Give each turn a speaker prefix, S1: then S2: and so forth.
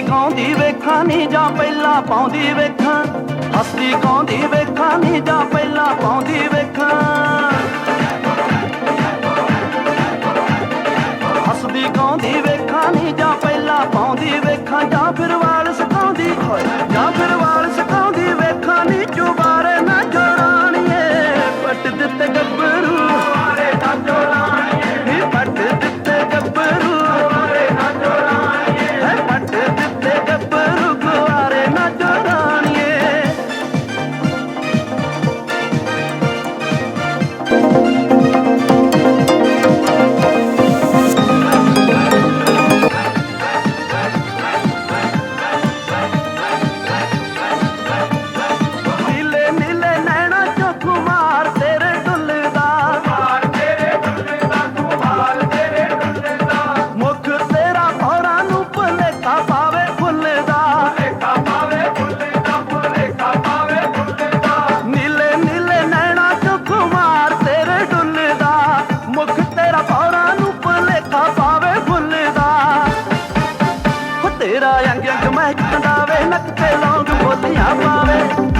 S1: ਵੇਖਾਂ ਨਹੀਂ ਜਾਂ ਪਹਿਲਾਂ ਪਾਉਂਦੀ ਵੇਖਾਂ। ਹੱਸਦੀ ਗਾਉਂਦੀ ਵੇਖਾਂ ਨੀ ਜਾਂ ਪਹਿਲਾਂ ਪਾਉਂਦੀ ਵੇਖਾਂ। ਹੱਸਦੀ ਗਾਉਂਦੀ ਵੇਖਾਂ ਨੀ ਜਾਂ ਪਹਿਲਾਂ ਪਾਉਂਦੀ ਵੇਖਾਂ ਜਾਂ ਫਿਰ ਇੱਕ ਟੰਡਾਵੇ ਨੱਕ ਤੇ ਲੌਂਗ ਮੋਤੀਆਂ ਪਾਵੇ।